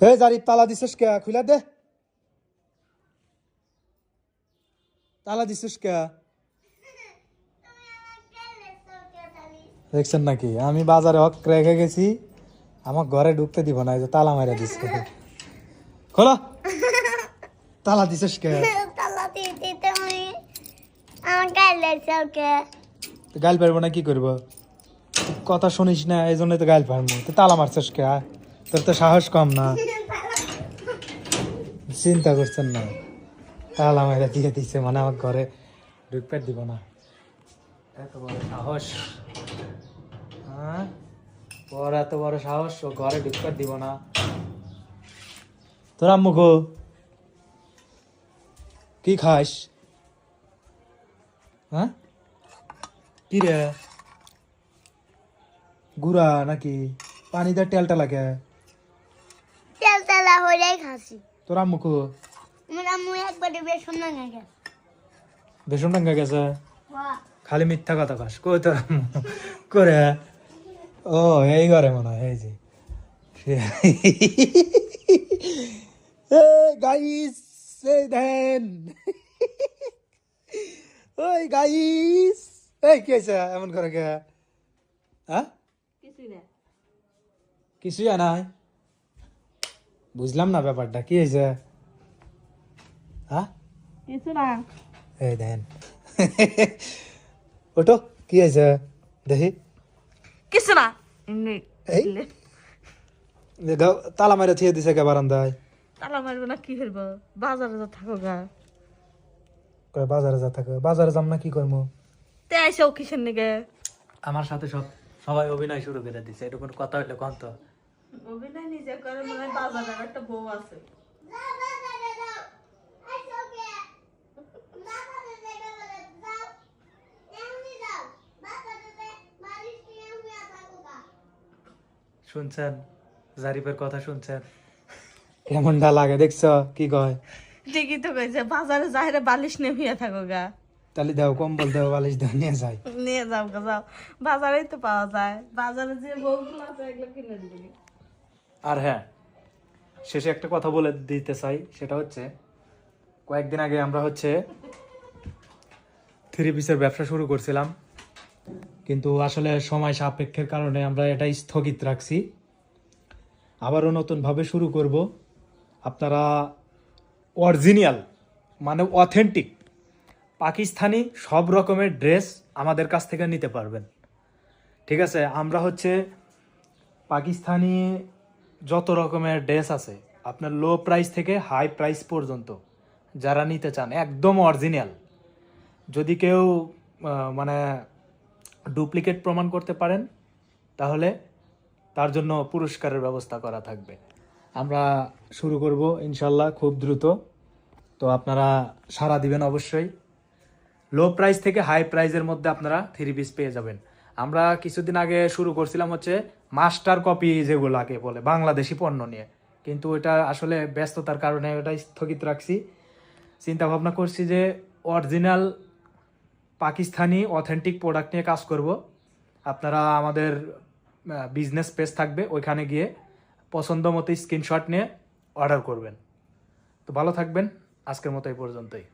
এই জারি তালা দিছিস কে? খুলে দে। তালা দিছিস কে? দেখছেন নাকি? আমি বাজারে হক রেখে গেছি। আমার ঘরে ঢুকতে দিব না এই যে তালা মারা দিছে। খোলো। তালা দিছিস কে? তালা দিতে তুমি আমার তো গাইল পারব না কি করব? কথা শুনিস না এই জন্যই তো গাইল পারব। তালা মারছিস কে? তোর তো সাহস কম না। চিন্তা করছেন না। তালা মারা দিয়ে দিচ্ছে মানে আমার ঘরে ঢুকতে দিব না। এত বড় সাহস। হ্যাঁ? ওর এত বড় সাহস, ও ঘরে ঢুকতে দিব না। তোর আম্মু গো। কি খাস? হ্যাঁ? কি রে গুড়া নাকি? পানিতে টেলটা লাগে। হয়ে খাসি তোর আম্মু কো? আমার আম্মু একবারে বেসন না গেছে। বেসন গেছে? খালি মিথ্যা কথা কাস। কই তোর আম্মু? করে ও এই ঘরে মনে হয় এই যে। গাইস এই দেন। ওই গাইস এই কি হয়েছে এমন করে কে? হ্যাঁ? কিছুই আর নাই? বুঝলাম না ব্যাপারটা কি হয়েছে? হ্যাঁ? কিছু না। এই দেন ওটো কি হয়েছে? দেখি। কিছু না। এই? তালা মারে থিয়ে দিছে কে বারান্দায়। তালা মারবে না কি করব? বাজারে যা থাকো গা। কয় বাজারে যা থাকে। বাজারে যাম না কি করব? তে আইসাও কিসের নিগে? আমার সাথে সব সবাই অভিনয় শুরু করে দিছে। এটা কোনো কথা হইলে কন্ত অভিনয় নিজে করে মনে একটা বউ আছে। শুনছেন? জারিফের কথা শুনছেন? কেমনটা লাগে দেখছ? কি কয়? ঠিকই তো কইছে বাজারে যাহেরে বালিশ নেমিয়ে থাকো গা। তাহলে দেও কম্বল দেও বালিশ দেও নিয়ে যাই। নিয়ে যাও গা যাও। বাজারেই তো পাওয়া যায়। বাজারে যে বউগুলো আছে এগুলো কিনে দিবি। আর হ্যাঁ শেষে একটা কথা বলে দিতে চাই, সেটা হচ্ছে, কয়েকদিন আগে আমরা হচ্ছে থ্রি পিসের ব্যবসা শুরু করছিলাম, কিন্তু আসলে সময় সাপেক্ষের কারণে আমরা এটা স্থগিত রাখছি। আবারও নতুনভাবে শুরু করব। আপনারা অরিজিনাল মানে অথেন্টিক পাকিস্তানি সব রকমের ড্রেস আমাদের কাছ থেকে নিতে পারবেন। ঠিক আছে, আমরা হচ্ছে পাকিস্তানি যত রকমের ড্রেস আছে, আপনার লো প্রাইস থেকে হাই প্রাইস পর্যন্ত, যারা নিতে চান, একদম অরিজিনাল যদি কেউ মানে ডুপ্লিকেট প্রমাণ করতে পারেন, তাহলে তার জন্য পুরস্কারের ব্যবস্থা করা থাকবে। আমরা শুরু করব ইনশাল্লাহ খুব দ্রুত। তো আপনারা সাড়া দিবেন অবশ্যই। লো প্রাইস থেকে হাই প্রাইসের মধ্যে আপনারা থ্রি পিস পেয়ে যাবেন। আমরা কিছুদিন আগে শুরু করছিলাম হচ্ছে মাস্টার কপি যেগুলাকে বলে, বাংলাদেশি পণ্য নিয়ে। কিন্তু এটা আসলে ব্যস্ততার কারণে ওটা স্থগিত রাখছি। চিন্তা ভাবনা করছি যে অরিজিনাল পাকিস্তানি অথেন্টিক প্রোডাক্ট নিয়ে কাজ করব। আপনারা আমাদের বিজনেস পেজ থাকবে, ওইখানে গিয়ে পছন্দ মতো স্ক্রিনশট নিয়ে অর্ডার করবেন। তো ভালো থাকবেন, আজকের মতো এই পর্যন্তই।